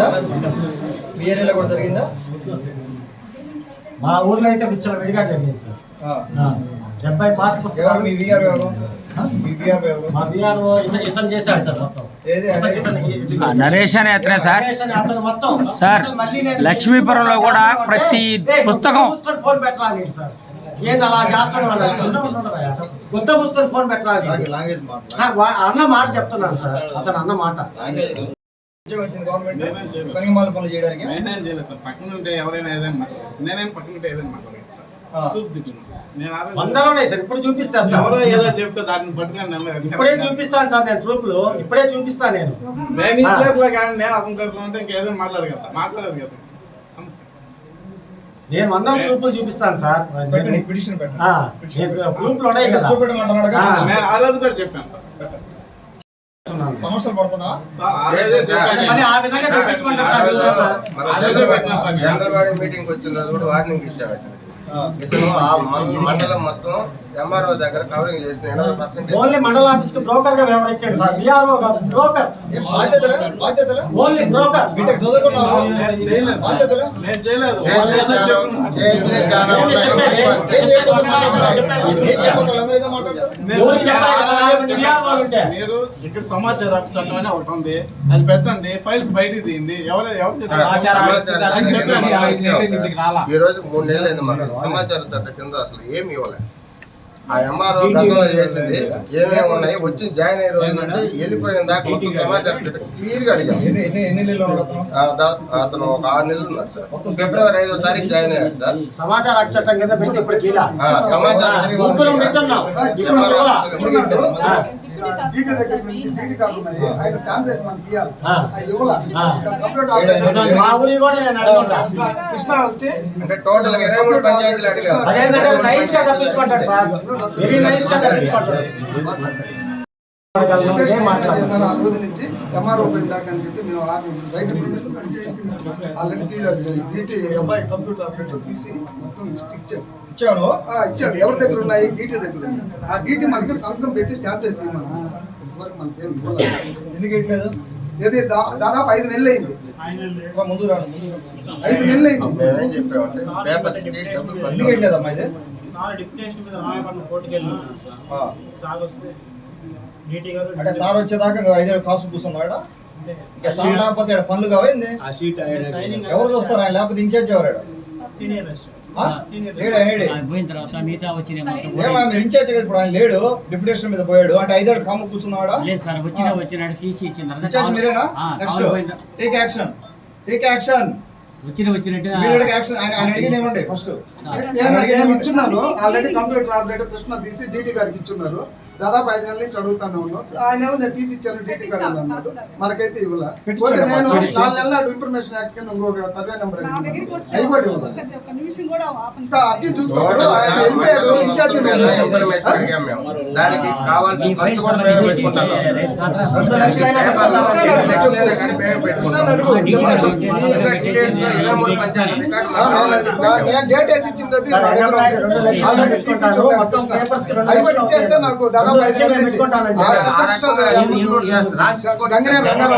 జరిగిందా? మీ ఏరియాలో కూడా జరిగిందా? మా ఊర్లో అయితే విచ్చల విడిగా జరిగింది సార్. డెబ్బై పాస్ ఎవరు పుస్తకాలు మీ విఆర్ ఎవరు మీ విఆర్ ఎవరు మా బిఆర్ ఇతను చేశాడు సార్ మొత్తం. నరేష్ అనే అతనే సార్. లక్ష్మీపురంలో కూడా ప్రతి పుస్తకం- ఫోన్ పెట్టరాలి సార్? ఏంది అలా మూసుకొని ఫోన్ వా- అన్న మాట చెప్తున్నాను సార్. అతను అన్న మాట. వచ్చింది గవర్నమెంట్ పనికి మాల పనులు చేయడానికి. నేనేం చేయలేదు సార్. పక్కన ఉంటే ఎవరైనా ఏదైనా మాట్లాడతారు నేనేం పక్కన ఉంటే ఏదైనా మాట్లాడతాను ఆ. చూపు చూపించు. నేను ఆ రోజు వందలోనే సార్. ఇప్పుడు చూపిస్తాను ఎవరో ఏదో చెప్తే దాన్ని పట్టుకొని. ఇప్పుడే చూపిస్తాను సార్ నేను ట్రూప్లో ఇప్పుడే చూపిస్తాను నేను. నేను ఈ. ప్లేస్లో కానీ నేను అతని ప్లేస్లో ఉంటే ఇంకేదో మాట్లాడగలుగుతా. మాట్లాడదు కదా. నేను వందల గ్రూపులు చూపిస్తాను సార్. పెట్టండి పిటిషన్ పెట్టండి. ఆ, నేను గ్రూప్లో ఉన్నాయి కదా. చూపెట్టమంటున్నాడు ఆ. నేను ఆ రోజు కూడా చెప్పాను సార్. సమస్యలు పడుతున్నా. జనరల్ మీటింగ్ వచ్చిన కూడా వార్నింగ్ ఇచ్చాము ఆ. ఇతను ఆ మండలం మొత్తం ఎంఆర్ఓ దగ్గర కవరింగ్ చేసిన ఎనభై పర్సెంట్ ఓన్లీ మండల ఆఫీస్కి బ్రోకర్గా వ్యవహరించండి సార్. విఆర్ఓ కాదు బ్రోకర్ బాధ్యతలే బాధ్యతలే ఓన్లీ బ్రోకర్ బీటెక్ చదువుకున్నావు నేను చేయలేదు. బాధ్యతలే నేను చేసిన చాలా-. మీరు ఇక్కడ సమాచార హక్కు చట్టం అని ఒకటి ఉంది. అది పెట్టండి. ఫైల్స్ బయటికి తీయండి. ఎవరు ఎవరు. ఈ రోజు మూడు నెలలు సమాచార చట్టం కింద అసలు ఏమి ఇవ్వలేదు ఆ ఎంఆర్ఓ గతంలో చేసింది. ఏమేమి ఉన్నాయి? వచ్చి జాయిన్ అయ్యే రోజు నుంచి వెళ్ళిపోయిన దాకా మొత్తం సమాచార చట్టం క్లియర్గా అడిగాం అతను? ఆ, దా- అతను ఒక ఆరు నెలలు ఉన్నాడు సార్. మొత్తం ఫిబ్రవరి ఐదో తారీఖు జాయిన్ అయ్యాడు సార్. సమాచార హక్కు చట్టం కింద పెట్టి ఇప్పుడు కీలా? ఆ, సమాచార డీటీ దగ్గర నుంచి డీటీ ఆయన స్టాంప్ వేసి మనకి ఇవ్వాలి? కృష్ణ వచ్చి అంటే టోటల్ ఇరవై మూడు పంచాయతీలు అడిగారు అదేంటంటే నైస్గా తప్పించుకుంటాడు సార్. వెరీ నైస్గా తప్పించుకుంటాడు రోజు నుంచి ఎంఆర్ఓ పోయిన దాకా అని చెప్పి మేము ఆరు ఆల్రెడీ తీయాలి డీటీ అబ్బాయి కంప్యూటర్ ఆపరేటర్ తీసి మొత్తం లిస్ట్ ఇచ్చారు ఇచ్చారు. ఆ, ఇచ్చాడు. ఎవరి దగ్గర ఉన్నాయి? డీటీ దగ్గర ఉన్నాయి. ఆ డీటీ మనకి సంతకం పెట్టి స్టాంప్ వేసి మనం ఇంతవరకు మనకి ఏం ఎందుకు దాదాపు ఐదు నెలలు అయింది. ముందు రాను. ఐదు నెలలు అయింది. ఎందుకు ఇది సార్ డిప్యుటేషన్ మీద కోర్టుకి వెళ్ళినాను సార్ ఆ. సార్ వస్తే అంటే సార్ వచ్చేదాకా ఐదేళ్ళు కాసు కూర్చున్నాడు ఇక సార్ లేకపోతే ఈడ పనులు కావైంది ఆ షీట్ సైనింగ్ ఎవరు చూస్తారు? ఆయన లేకపోతే ఇన్ఛార్జ్ ఎవరాడు సీనియర్ అసిస్టెంట్ ఆ? లేడు ఆయన లేడు. పోయిన తర్వాత మిగతా వచ్చిన మొత్తం ఏమా మీరు ఇన్ఛార్జ్ ఇప్పుడు ఆయన లేడు. డిప్యుటేషన్ మీద పోయాడు. అంటే ఐదేళ్ళు కాము కూర్చున్నాడా లేదు సార్ వచ్చిన వచ్చినాడు తీసి ఇచ్చిన తర్వాత ఇన్ఛార్జ్ మీరేనా? Next take action take action వచ్చిన వచ్చినట్టు మీరు యాక్షన్ ఆయన ఆయన అడిగింది ఏమండి ఫస్ట్ నేను నేను ఇచ్చున్నాను ఆల్రెడీ కంప్యూటర్ ఆపరేటర్ కృష్ణ తీసి డీటీ గారికి ఇచ్చున్నారు. దాదాపు ఐదు నెలల నుంచి అడుగుతానే ఉన్నాను ఆయన ఏమో నేను తీసి ఇచ్చాను డీటీ గారు అన్నారు మనకైతే ఇవ్వలే పోతే నేను నాలుగు నెలల ఇన్ఫర్మేషన్ యాక్ట్ కింద ఇంకొక సర్వే నెంబర్ అవి కూడా ఇవ్వలేదు ఇంకా అర్జీ చూసుకోవాలి ఆయన వెళ్ళిపోయాడు ఇన్ఛార్జ్. దానికి కావాల్సిన ఖర్చు కూడా మేమే పెట్టుకుంటాం నేను డేట్ వేసి ఇచ్చింది. మొత్తం పేపర్స్ నాకు దాదాపు